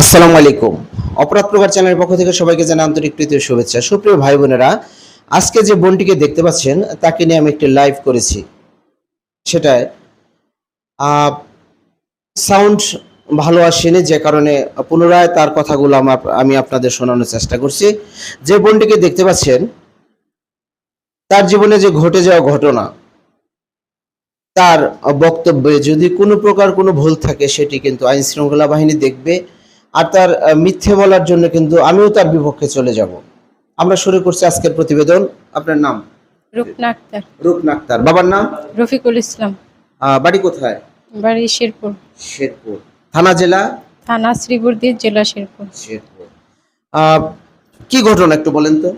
আসসালামু আলাইকুম। অপরাধ প্রকার চ্যানেলের পক্ষ থেকে সবাইকে জানাই আন্তরিক প্রীতি ও শুভেচ্ছা। সুপ্রিয় ভাই বোনেরা, আজকে যে বোনটিকে দেখতে পাচ্ছেন, তাকে নিয়ে আমি একটি লাইভ করেছি। সেটায় সাউন্ড ভালো আসেনি, যে কারণে পুনরায় তার কথাগুলো আমার, আমি আপনাদের শোনানোর চেষ্টা করছি। যে বোনটিকে দেখতে পাচ্ছেন, তার জীবনে যে ঘটে যাওয়া ঘটনা, তার বক্তব্যে যদি কোনো প্রকার কোনো ভুল থাকে, সেটি কিন্তু আইন শৃঙ্খলা বাহিনী দেখবে। আর তার মিথ্যে বলার জন্য কিন্তু আমিও তার বিপক্ষে চলে যাব। আমরা শুরু করছি আজকের প্রতিবেদন। আপনার নাম? রূপনা আক্তার। রূপনা আক্তার। বাবার নাম? রফিকুল ইসলাম। বাড়ি কোথায়? বাড়ি শেরপুর। শেরপুর। থানা জেলা? থানা শ্রীবর্দী জেলা শেরপুর। শেরপুর। কি ঘটনা একটু বলেন তো?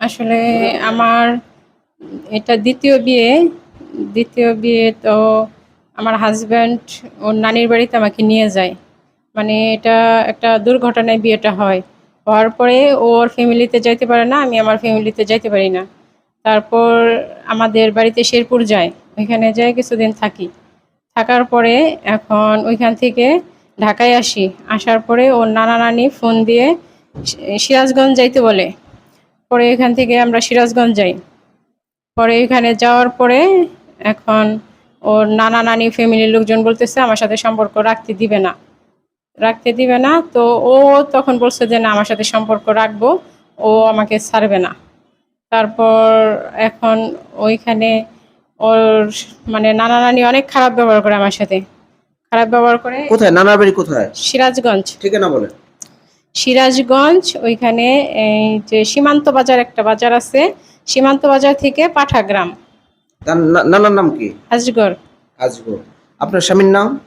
আসলে আমার এটা দ্বিতীয় বিয়ে। দ্বিতীয় বিয়ে তো আমার হাজব্যান্ড ওর নানির বাড়িতে আমাকে নিয়ে যায়। মানে এটা একটা দুর্ঘটনায় বিয়েটা হয়। হওয়ার পরে ওর ফ্যামিলিতে যাইতে পারে না, আমি আমার ফ্যামিলিতে যাইতে পারি না। তারপর আমাদের বাড়িতে শেরপুর যায়, ওইখানে যাই কিছুদিন থাকি। থাকার পরে এখন ওইখান থেকে ঢাকায় আসি, আসার পরে ওর নানা নানি ফোন দিয়ে সিরাজগঞ্জ যাইতে বলে। পরে এখান থেকে আমরা সিরাজগঞ্জ যাই। পরে এখানে যাওয়ার পরে এখন ওর নানা নানি, ফ্যামিলির লোকজন বলতেছে, আমার সাথে সম্পর্ক রাখতে দিবে না। রাখতে দিবে না। তো ও তখন বলছে যে না আমার সাথে সম্পর্ক রাখব। ও আমাকে ছাড়বে না। তারপর এখন ওইখানে ওর মানে নানা নানি অনেক খারাপ ব্যবহার করে আমার সাথে। খারাপ ব্যবহার করে কোথায়? নানার বাড়ি কোথায়? সিরাজগঞ্জ। ঠিকানা বলেন সিরাজগঞ্জ ওইখানে এই যে সীমান্ত বাজার একটা বাজার আছে। সীমান্ত বাজার থেকে পাঠাগ্রাম। তার না- নানার নাম কি? আজগর। আজগর। আপনার স্বামীর নাম?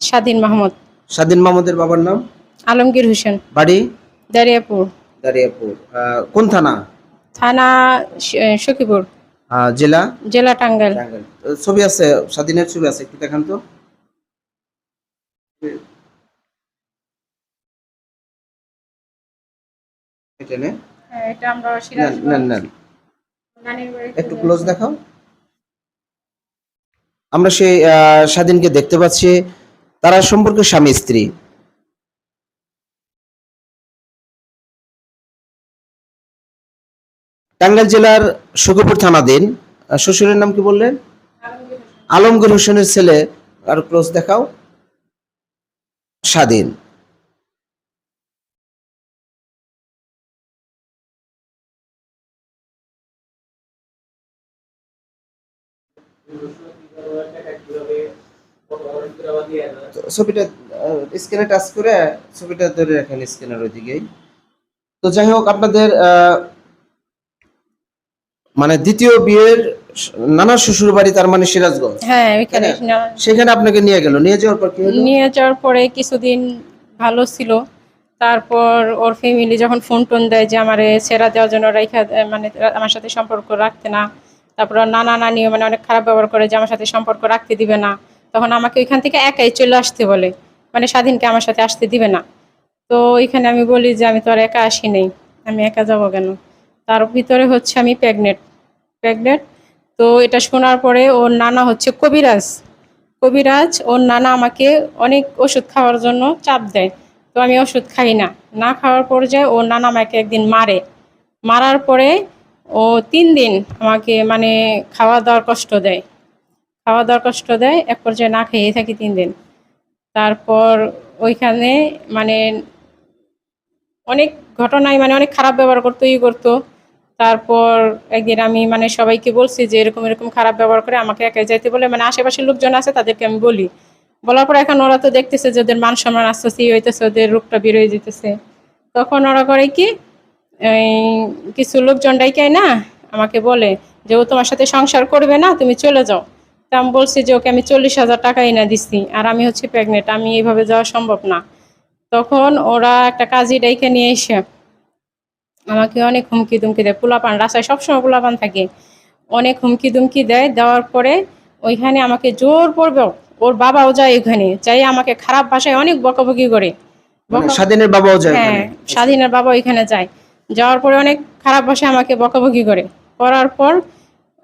স্বাধীন মাহমুদ। স্বাধীন মাহমুদের বাবার নাম? আলমগীর হোসেন। বাড়ি? দারিয়াপুর দারিয়াপুর কোন থানা? থানা সখীপুর। জেলা? জেলা টাঙ্গাইল। ছবি আছে স্বাধীনের ছবি আছে একটু দেখান তো। নে। হ্যাঁ। একটু ক্লোজ দেখাও। আমরা সেই স্বাধীনকে দেখতে পাচ্ছি। তারা সম্পর্কে স্বামী স্ত্রী। টাঙ্গাইল জেলার সুখপুর থানাধীন শ্বশুরের নাম কি বললেন? আলমগীর হোসেনের ছেলে আর ক্লোজ দেখাও স্বাধীন। ছবিটা স্ক্রিনে টাচ করে ছবিটা ধরে রাখেন স্ক্রিনের ওইদিকেই। তো যাই হোক আপনাদের মানে দ্বিতীয় বিয়ের নানা শ্বশুর বাড়ি তার মানে সিরাজগঞ্জ। হ্যাঁ ওইখানে। সেখানে আপনাকে নিয়ে গেল। নিয়ে যাওয়ার পর কি হলো? নিয়ে যাওয়ার পরে কিছুদিন ভালো ছিল। তারপর ওর ফ্যামিলি যখন ফোন টোন দেয় যে আমার সেরা দেওয়ার জন্য রাইখা মানে আমার সাথে সম্পর্ক রাখতে না। তারপর নানা নানিও মানে অনেক খারাপ ব্যবহার করে যে আমার সাথে সম্পর্ক রাখতে দিবে না। তখন আমাকে ওইখান থেকে একাই চলে আসতে বলে মানে স্বাধীনকে আমার সাথে আসতে দিবে না। তো ওইখানে আমি বলি যে, আমি তো আর একা আসি নেই, আমি একা যাব কেন? তার ভিতরে হচ্ছে আমি প্রেগনেন্ট প্রেগনেন্ট তো এটা শোনার পরে ওর নানা হচ্ছে কবিরাজ। কবিরাজ, ওর নানা আমাকে অনেক ওষুধ খাওয়ার জন্য চাপ দেয়। তো আমি ওষুধ খাই না। না খাওয়ার পর্যায়ে ওর নানা আমাকে একদিন মারে। মারার পরে ও তিন দিন আমাকে মানে খাওয়া দাওয়ার কষ্ট দেয়। খাওয়া দাওয়ার কষ্ট দেয়, এক পর্যায়ে না খেয়ে থাকি তিন দিন। তারপর ওইখানে মানে অনেক ঘটনায় মানে অনেক খারাপ ব্যবহার করতো, ই করতো। তারপর একদিন আমি মানে সবাইকে বলছি যে এরকম এরকম খারাপ ব্যবহার করে আমাকে একাই যাইতে বলে মানে আশেপাশের লোকজন আছে তাদেরকে আমি বলি। বলার পর এখন ওরা তো দেখতেছে যে ওদের মান সম্মান আসতেছে আস্তে ই হইতেছে, ওদের রূপটা বের হয়ে যেতেছে। তখন ওরা করে কি কিছু লোকজন ডাইকায় না আমাকে বলে যে ও তোমার সাথে সংসার করবে না, তুমি চলে যাও। তা আমি বলছি যে ওকে আমি চল্লিশ হাজার টাকাই না দিচ্ছি আর আমি হচ্ছে প্রেগনেন্ট আমি এইভাবে যাওয়া সম্ভব না। তখন ওরা একটা কাজী ডাইকে নিয়ে এসে আমাকে অনেক হুমকি দুমকি দেয়। পোলাপান রাস্তায় সবসময় পোলাপান থাকে। অনেক হুমকি দুমকি দেয়। দেওয়ার পরে ওইখানে আমাকে জোর পড়বে। ওর বাবাও যায় ওখানে যাই আমাকে খারাপ ভাষায় অনেক বকাবকি করে। মানে স্বাধীনের বাবাও যায় হ্যাঁ। স্বাধীনের বাবা ওইখানে যায়। যাওয়ার পরে অনেক খারাপ ভাষায় আমাকে বকাবকি করে। করার পর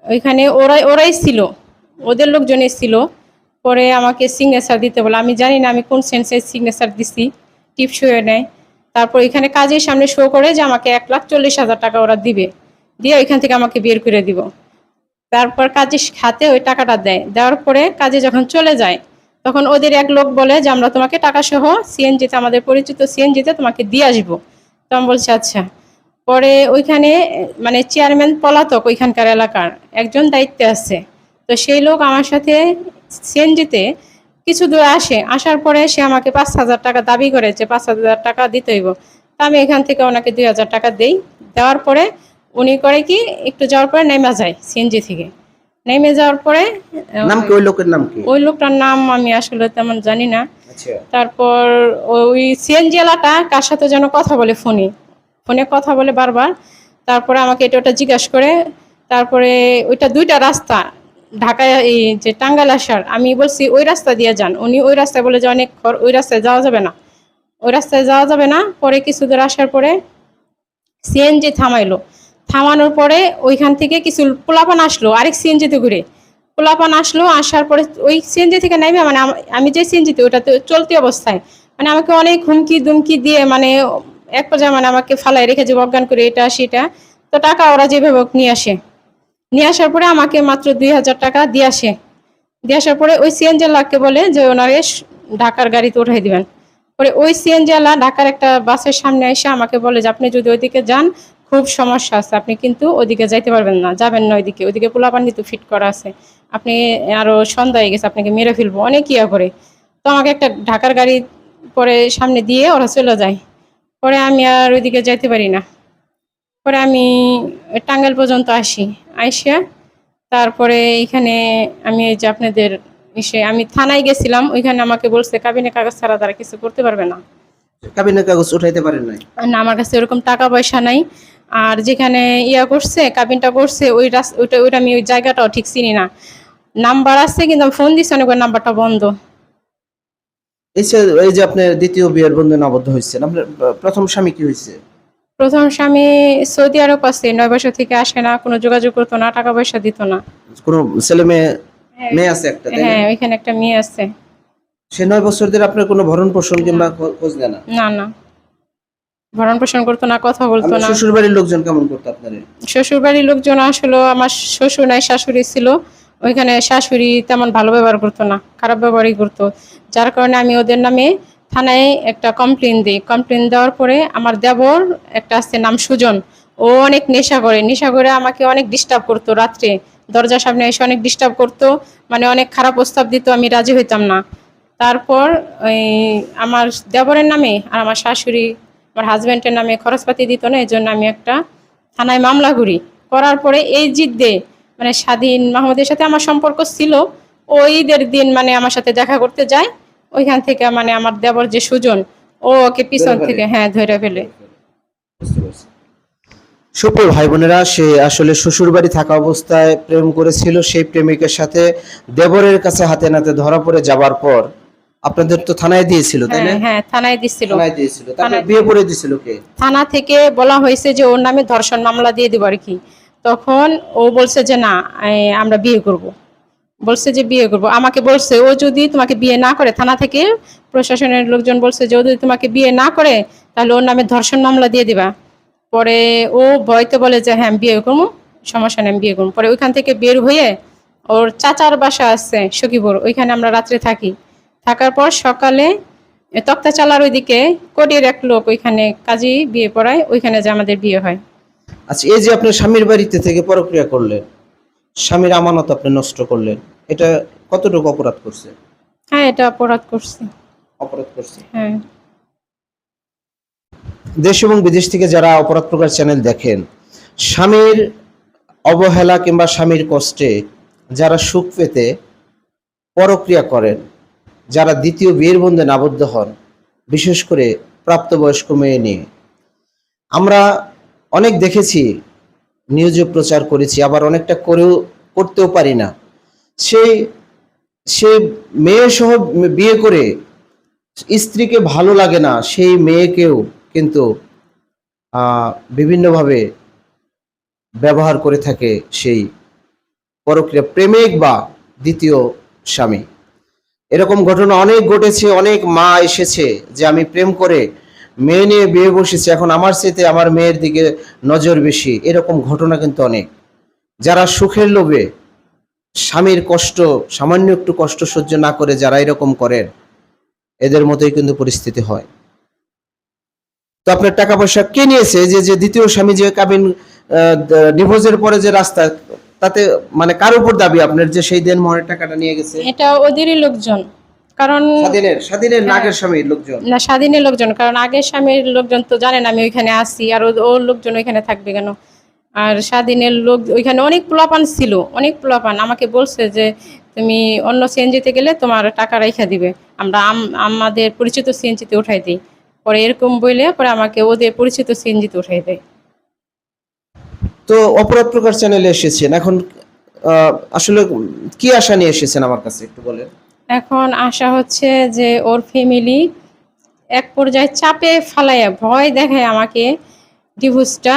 ওইখানে ওরাই ওরাই ছিল। ওদের লোকজন এসেছিল। পরে আমাকে সিগনেচার দিতে বলে, আমি জানি না আমি কোন সেন্সের সিগনেচার দিছি টিপ শুয়ে নেয়। তারপর এখানে কাজের সামনে শো করে যে আমাকে এক লাখ চল্লিশ হাজার টাকা ওরা দিবে। দিয়ে ওইখান থেকে আমাকে বের করে দিব। তারপর কাজে খাতে ওই টাকাটা দেয়। দেওয়ার পরে কাজে যখন চলে যায়, তখন ওদের এক লোক বলে যে, আমরা তোমাকে টাকা সহ সিএনজিতে আমাদের পরিচিত সিএনজিতে তোমাকে দিয়ে আসব। তো আমি বলছি আচ্ছা। পরে ওইখানে মানে চেয়ারম্যান পলাতক ওইখানকার এলাকার, একজন দায়িত্বে আছে। তো সেই লোক আমার সাথে সিএনজিতে কিছু দূর আসে আসার পরে সে আমাকে পাঁচ হাজার টাকা দাবি করেছে পাঁচ হাজার টাকা দিতে হইব। তা আমি এখান থেকে ওনাকে দুই হাজার টাকা দেই। দেওয়ার পরে উনি করে কি একটু যাওয়ার পরে নেমে যায় সিএনজি থেকে। নেমে যাওয়ার পরে নাম কি? ওই লোকের নাম কি? ওই লোকটার নাম আমি আসলে তেমন জানি না। আচ্ছা। তারপর ওই সিএনজি এলাটা কার সাথে যেন কথা বলে ফোনে। ফোনে কথা বলে বারবার। তারপরে আমাকে এটা ওটা জিজ্ঞাসা করে। তারপরে ওইটা দুইটা রাস্তা ঢাকায় এই যে টাঙ্গাইল আসার, আমি বলছি, ওই রাস্তা দিয়ে যান। উনি ওই রাস্তায় বলে যে, অনেক খর- ওই রাস্তায় যাওয়া যাবে না। ওই রাস্তায় যাওয়া যাবে না। পরে কিছু দূর আসার পরে সিএনজি থামাইলো। থামানোর পরে ওইখান থেকে কিছু পোলাপান আসলো, আরেক সিএনজিতে ঘুরে। পোলাপান আসলো, আসার পরে ওই সিএনজি থেকে নেমে মানে আমি যে সিএনজিতে ওটাতে চলতি অবস্থায়। মানে আমাকে অনেক হুমকি দুমকি দিয়ে মানে এক পর্যায়ে মানে আমাকে ফালাই রেখে যে, অজ্ঞান করে এটা, সেটা। তো টাকা ওরা যেভাবে নিয়ে আসে। নিয়ে আসার পরে আমাকে মাত্র দুই হাজার টাকা দিয়ে আসে। দিয়ে আসার পরে ওই সিএনজি লাখকে বলে যে ওনারে ঢাকার গাড়িতে উঠাই দিবেন। পরে ওই সিএনজি আলা ঢাকার একটা বাসের সামনে এসে আমাকে বলে যে, আপনি যদি ওইদিকে যান, খুব সমস্যা আছে। আপনি কিন্তু ওইদিকে যাইতে পারবেন না, যাবেন না ওইদিকে। ওইদিকে পোলাপানি তো ফিট করা আছে। আপনি আরও সন্ধ্যা হয়ে গেছে, আপনাকে মেরে ফেলব। অনেক ইয়া করে। তো আমাকে একটা ঢাকার গাড়ি পরে সামনে দিয়ে ওরা চলে যায়। পরে আমি আর ওইদিকে যাইতে পারি না। পরে আমি টাঙ্গাইল পর্যন্ত আসি আইসা তারপরে এখানে আমি এই যে আপনাদের এসে আমি থানায় গেছিলাম ওইখানে আমাকে বলছে কাবিনে কাগজ ছাড়া তারা কিছু করতে পারবে না। কাবিনের কাগজ উঠাইতে পারেন নাই? আর না আমার কাছে ওরকম টাকা পয়সা নাই। আর যেখানে ইয়া করছে কাবিনটা করছে ওই ওইটা ওইটা আমি ওই জায়গাটাও ঠিক চিনি না। নাম্বার আছে কিন্তু আমি ফোন দিচ্ছি অনেক নাম্বারটা বন্ধ। এই যে আপনার দ্বিতীয় বিয়ের বন্ধনে আবদ্ধ হয়েছেন আপনার প্রথম স্বামী কি হয়েছে? প্রথম স্বামী সৌদি আরব আছে নয় বছর থেকে আসে না কোনো যোগাযোগ করতো না টাকা পয়সা দিত না। কোনো ছেলে মেয়ে মেয়ে আছে একটা হ্যাঁ ওইখানে একটা মেয়ে আছে। সে নয় বছর ধরে আপনার কোনো ভরণ পোষণ কিংবা খোঁজ নেয় না? না না। ভরণ পোষণ করতো না কথা বলতো না। শ্বশুর বাড়ির লোকজন কেমন করতো আপনার শ্বশুর বাড়ির লোকজন আসলে আমার শ্বশুর নাই শাশুড়ি ছিল। ওইখানে শাশুড়ি তেমন ভালো ব্যবহার করতো না খারাপ ব্যবহারই করতো। যার কারণে আমি ওদের নামে থানায় একটা কমপ্লেন দিই। কমপ্লেন দেওয়ার পরে আমার দেবর একটা আছে, নাম সুজন। ও অনেক নেশা করে। নেশা করে আমাকে অনেক ডিস্টার্ব করতো রাত্রে। দরজার সামনে এসে অনেক ডিস্টার্ব করতো। মানে অনেক খারাপ প্রস্তাব দিত, আমি রাজি হইতাম না। তারপর ওই আমার দেবরের নামে আর আমার শাশুড়ি, আমার হাজব্যান্ডের নামে খরচপাতি দিত না এই জন্য আমি একটা থানায় মামলা করি। করার পরে এই জিদ্দে মানে স্বাধীন মাহমুদের সাথে আমার সম্পর্ক ছিল ও ঈদের দিন মানে আমার সাথে দেখা করতে যায়। ওইখান থেকে মানে আমার দেবর যে সুজন ও ওকে পিছন থেকে হ্যাঁ ধরে ফেলে। সুপ্রিয় ভাই বোনেরা সে আসলে শ্বশুর বাড়ি থাকা অবস্থায় প্রেম করেছিল সেই প্রেমিকের সাথে দেবরের কাছে হাতে নাতে ধরা পড়ে যাবার পর আপনাদের তো থানায় দিয়েছিল তাই না? হ্যাঁ হ্যাঁ থানায় দিচ্ছিল থানায় দিয়েছিল। তারপরে বিয়ে করে দিয়েছিল কে? থানা থেকে বলা হয়েছে যে ওর নামে ধর্ষণ মামলা দিয়ে দেবো আর কি। তখন ও বলছে যে না আমরা বিয়ে করব। বলছে যে বিয়ে করব। আমাকে বলছে, ও যদি তোমাকে বিয়ে না করে, থানা থেকে প্রশাসনের লোকজন বলছে যে ও যদি তোমাকে বিয়ে না করে, তাহলে ওর নামে ধর্ষণ মামলা দিয়ে দিবা। পরে ও ভয়তে বলে যে হ্যাঁ বিয়ে করব, সমস্যা নেই বিয়ে করব। পরে ওইখান থেকে বের হয়ে ওর চাচার বাসা আছে সখীপুর, ওইখানে আমরা রাত্রে থাকি। থাকার পর সকালে তক্তা চালার ওইদিকে কোটির এক লোক ওইখানে কাজী বিয়ে পড়ায়, ওইখানে যে আমাদের বিয়ে হয়। আচ্ছা এই যে আপনার স্বামীর বাড়িতে থেকে পরক্রিয়া করলেন, স্বামীর আমানত আপনি নষ্ট করলেন এটা কতটুকু অপরাধ করছে? হ্যাঁ এটা অপরাধ করছি। অপরাধ করছে। হ্যাঁ। দেশ এবং বিদেশ থেকে যারা অপরাধ প্রকার চ্যানেল দেখেন স্বামীর অবহেলা কিংবা স্বামীর কষ্টে যারা সুখ পেতে পরক্রিয়া করেন যারা দ্বিতীয় বিয়ের বন্ধনে আবদ্ধ হন বিশেষ করে প্রাপ্তবয়স্ক মেয়ে নিয়ে। আমরা অনেক দেখেছি নিউজে প্রচার করেছি আবার অনেকটা করেও করতেও পারি না। সেই সে মেয়ে সহ বিয়ে করে স্ত্রীকে ভালো লাগে না, সেই মেয়েকেও কিন্তু বিভিন্নভাবে ব্যবহার করে থাকে সেই পরক্রিয়া, প্রেমিক বা দ্বিতীয় স্বামী। এরকম ঘটনা অনেক ঘটেছে, অনেক মা এসেছে যে আমি প্রেম করে মেয়ে নিয়ে বিয়ে বসেছি, এখন আমার চেতে আমার মেয়ের দিকে নজর বেশি, এরকম ঘটনা কিন্তু অনেক। যারা সুখের লোভে স্বামীর কষ্ট সামান্য একটু কষ্ট সহ্য না করে যারা এরকম করেন এদের মতোই কিন্তু পরিস্থিতি হয়। তো আপনার টাকা পয়সা কে নিয়েছে? যে যে দ্বিতীয় স্বামী যে কাবিন ডিভোর্সের পরে যে রাস্তা তাতে মানে কার উপর দাবি আপনার যে সেই দেন মোহরের টাকাটা নিয়ে গেছে? এটা ওদেরই লোকজন। কারণ স্বাধীনের স্বাধীনের নাগের স্বামীর লোকজন। না স্বাধীনের লোকজন। কারণ আগের স্বামীর লোকজন তো জানেন আমি ওইখানে আসি আর ওর লোকজন ওইখানে থাকবে কেন? আর স্বাধীনের লোক ওইখানে অনেক পোলাপান ছিল অনেক পোলাপান। আমাকে বলছে যে তুমি অন্য সিএনজিতে গেলে তোমার টাকা রেখে দিবে। আমরা আমাদের পরিচিত সিএনজিতে উঠাই দিই। পরে এরকম বইলে পরে আমাকে ওদের পরিচিত সিএনজিতে উঠাই দেয়। তো অপরাধ প্রকাশ চ্যানেলে এসেছেন। এখন আসলে কি আশা নিয়ে এসেছেন আমার কাছে একটু বলেন? এখন আশা হচ্ছে যে ওর ফ্যামিলি এক পর্যায়ে চাপে ফালাইয়া ভয় দেখায় আমাকে। ডিভোর্সটা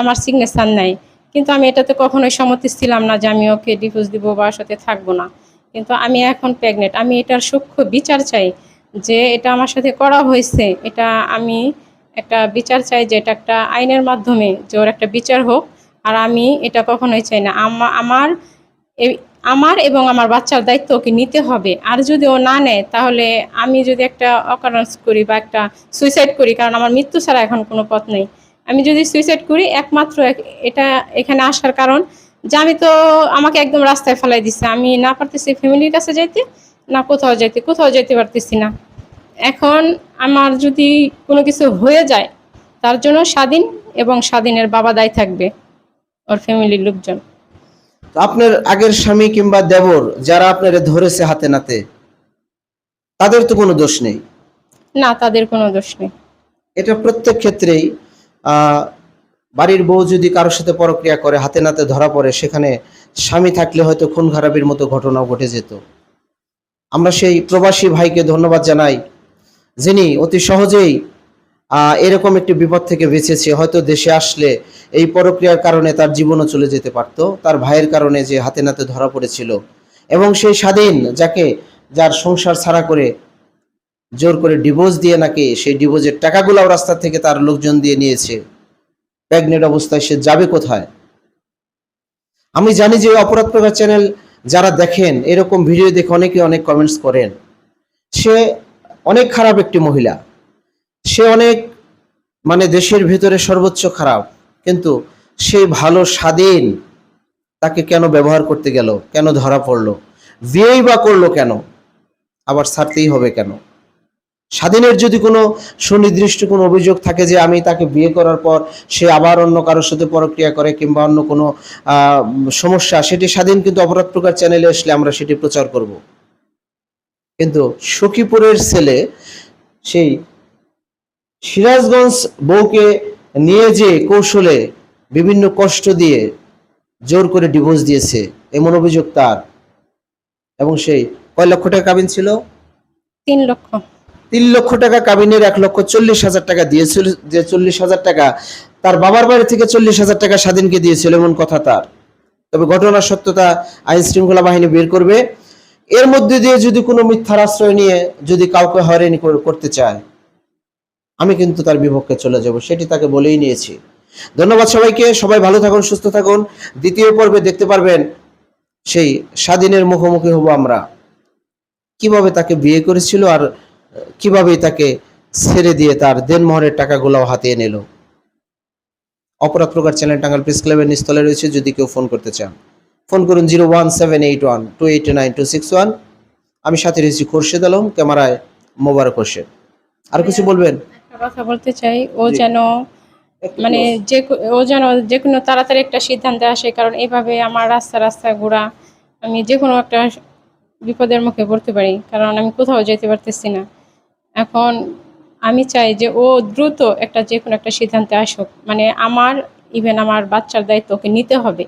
আমার সিগনেচার নাই। কিন্তু আমি এটাতে কখনোই সম্মতি ছিলাম না যে আমি ওকে ডিভোর্স দিব বা সাথে থাকব না। কিন্তু আমি এখন প্রেগনেন্ট আমি এটার সূক্ষ্ম বিচার চাই যে এটা আমার সাথে করা হয়েছে। এটা আমি একটা বিচার চাই যে এটা একটা আইনের মাধ্যমে যে ওর একটা বিচার হোক। আর আমি এটা কখনোই চাই না। আমার আমার এবং আমার বাচ্চার দায়িত্ব ওকে নিতে হবে। আর যদি ও না নেয়, তাহলে আমি যদি একটা অকারেন্স করি বা একটা সুইসাইড করি, কারণ আমার মৃত্যু ছাড়া এখন কোনো পথ নেই। আমি যদি সুইসাইড করি একমাত্র এক- এটা এখানে আসার কারণ যে আমি তো আমাকে একদম রাস্তায় ফেলাই দিচ্ছে আমি না পারতেছি ফ্যামিলির কাছে যাইতে না কোথাও যাইতে। কোথাও যেতে পারতেছি না। এখন আমার যদি কোনো কিছু হয়ে যায় তার জন্য স্বাধীন এবং স্বাধীনের বাবা দায় থাকবে ওর ফ্যামিলির লোকজন। আপনার আগের স্বামী কিংবা দেবর যারা আপনারে ধরেছে হাতে নাতে তাদের তো কোনো দোষ নেই? না তাদের কোনো দোষ নেই। এটা প্রত্যেক ক্ষেত্রেই বাড়ির বউ যদি কারোর সাথে পরক্রিয়া করে, হাতে নাতে ধরা পড়ে, সেখানে স্বামী থাকলে হয়তো খুন খারাপির মতো ঘটনাও ঘটে যেত। আমরা সেই প্রবাসী ভাইকে ধন্যবাদ জানাই, যিনি অতি সহজেই এরকম একটি বিপদ থেকে বেঁচেছে। হয়তো দেশে আসলে এই পরক্রিয়ার কারণে তার জীবনও চলে যেতে পারত, তার ভাইয়ের কারণে যে হাতে নাতে ধরা পড়েছিল। এবং সেই স্বাধীন, যাকে, যার সংসার ছাড়া করে জোর করে ডিভোর্স দিয়ে নাকি সেই ডিভোর্সের টাকাগুলাও রাস্তা থেকে তার লোকজন দিয়ে নিয়েছে। প্রেগনেন্ট অবস্থায় সে যাবে কোথায়? আমি জানি যে অপরাধ প্রকার চ্যানেল যারা দেখেন, এরকম ভিডিও দেখে অনেকে অনেক কমেন্টস করেন। সে অনেক খারাপ একটি মহিলা। সে অনেক মানে দেশের ভেতরে সর্বোচ্চ খারাপ। কিন্তু সে ভালো স্বাধীন তাকে কেন ব্যবহার করতে গেল? কেন ধরা পড়ল? বিয়েই বা করল কেন? আবার ছাড়তেই হবে কেন? স্বাধীনের যদি কোনো সুনির্দিষ্ট কোনো অভিযোগ থাকে যে আমি তাকে বিয়ে করার পর সে আবার অন্য কারোর সাথে পরক্রিয়া করে কিংবা অন্য কোনো সমস্যা, সেটি স্বাধীন কিন্তু অপরাধ প্রকার চ্যানেলে আসলে আমরা সেটি প্রচার করব। কিন্তু সখীপুরের ছেলে, সেই সিরাজগঞ্জ বউকে নিয়ে যে কৌশলে বিভিন্ন কষ্ট দিয়ে জোর করে ডিভোর্স দিয়েছে, এমন অভিযোগ তার। এবং সেই কয় লক্ষ টাকা কাবিন ছিল? তিন লক্ষ। তিন লক্ষ টাকা কাবিনের এক লক্ষ চল্লিশ হাজার টাকা দিয়েছিল, যে চল্লিশ হাজার টাকা তার বাবার বাড়ি থেকে চল্লিশ হাজার টাকা স্বাধীনকে দিয়েছিল, এমন কথা তার। তবে ঘটনার সত্যতা আইন শৃঙ্খলা বাহিনী বের করবে। এর মধ্যে দিয়ে যদি কোনো মিথ্যার আশ্রয় নিয়ে যদি কাউকে হয়রানি করতে চায়, আমি কিন্তু তার বিপক্ষে চলে যাব, সেটি তাকে বলেই নিয়েছি। ধন্যবাদ সবাইকে, সবাই ভালো থাকুন, সুস্থ থাকুন। দ্বিতীয় পর্বে দেখতে পারবেন, সেই স্বাধীনের মুখোমুখি হব আমরা। কীভাবে তাকে বিয়ে করেছিল আর কীভাবে তাকে ছেড়ে দিয়ে তার দেনমোহরের টাকাগুলো হাতিয়ে নিল। অপরাধ প্রকার চ্যানেল টাঙ্গাল প্রেস ক্লাবের নিস্তলে রয়েছে যদি কেউ ফোন করতে চান ফোন করুন zero one seven eight one two eight nine two six one. আমি সাথে রয়েছি খোরশেদ আলম ক্যামেরায় মোবারক হোসেন আর কিছু বলবেন? কথা বলতে চাই ও যেন মানে যে ও যেন যে কোনো তাড়াতাড়ি একটা সিদ্ধান্তে আসে কারণ এইভাবে আমার রাস্তা রাস্তা ঘোরা আমি যে কোনো একটা বিপদের মুখে পড়তে পারি কারণ আমি কোথাও যেতে পারতেছি না। এখন আমি চাই যে ও দ্রুত একটা যে কোনো একটা সিদ্ধান্তে আসুক। মানে আমার ইভেন আমার বাচ্চার দায়িত্ব ওকে নিতে হবে।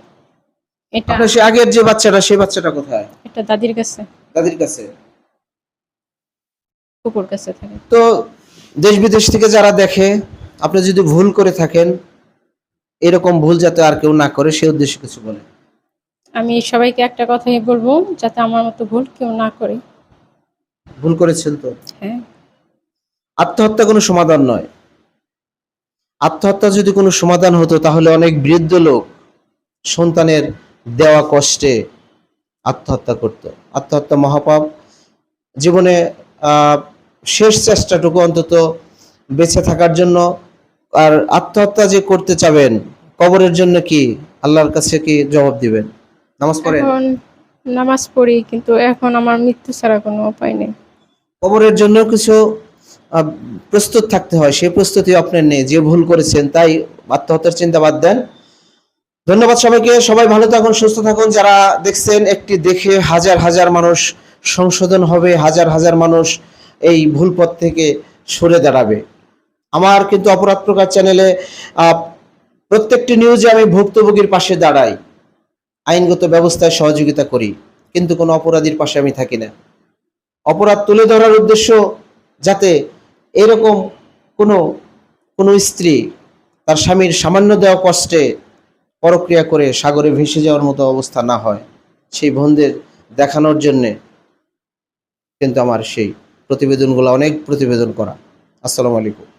এটা সে আগের যে বাচ্চাটা সেই বাচ্চাটা কোথায়? একটা দাদির কাছে। দাদির কাছে? কুকুর কাছে থাকে। তো দেশ বিদেশ থেকে যারা দেখে আপনি যদি ভুল করে থাকেন এরকম ভুল যাতে আর কেউ না করে সে উদ্দেশ্যে কিছু বলে আমি সবাইকে একটা কথাই বলব যাতে আমার মতো ভুল কেউ না করে। ভুল করেছেন তো? হ্যাঁ। আত্মহত্যা কোনো সমাধান নয়। আত্মহত্যা যদি কোনো সমাধান হতো তাহলে অনেক বৃদ্ধ লোক সন্তানের দেওয়া কষ্টে আত্মহত্যা করত। আত্মহত্যা মহাপাপ। জীবনে শেষ চেষ্টাটুকু অন্তত বেঁচে থাকার জন্য আর আত্মহত্যা যে করতে চাবেন কবরের জন্য কি আল্লাহর কাছে কি জবাব দিবেন? নামাজ পড়েন? নামাজ পড়ি কিন্তু এখন আমার মৃত্যু ছাড়া কোনো উপায় নেই। কবরের জন্য কিছু প্রস্তুত থাকতে হয় সেই প্রস্তুতি আপনার নেই, যে ভুল করেছেন তাই আত্মহত্যার চিন্তা বাদ দেন। ধন্যবাদ সবাইকে, সবাই ভালো থাকুন, সুস্থ থাকুন। যারা দেখছেন একটি দেখে হাজার হাজার মানুষ সংশোধন হবে, হাজার হাজার মানুষ এই ভুল পথ থেকে সরে দাঁড়াবে। আমার কিন্তু অপরাধ প্রকার চ্যানেলে প্রত্যেকটি নিউজে আমি ভুক্তভোগীর পাশে দাঁড়াই, আইনগত ব্যবস্থায় সহযোগিতা করি, কিন্তু কোনো অপরাধীর পাশে আমি থাকি না। অপরাধ তুলে ধরার উদ্দেশ্য যাতে এরকম কোনো কোনো স্ত্রী তার স্বামীর সামান্য দেওয়া কষ্টে পরক্রিয়া করে সাগরে ভেসে যাওয়ার মতো অবস্থা না হয়, সেই বোনদের দেখানোর জন্যে কিন্তু আমার সেই প্রতিবেদনগুলো অনেক প্রতিবেদন করা। আসসালামু আলাইকুম।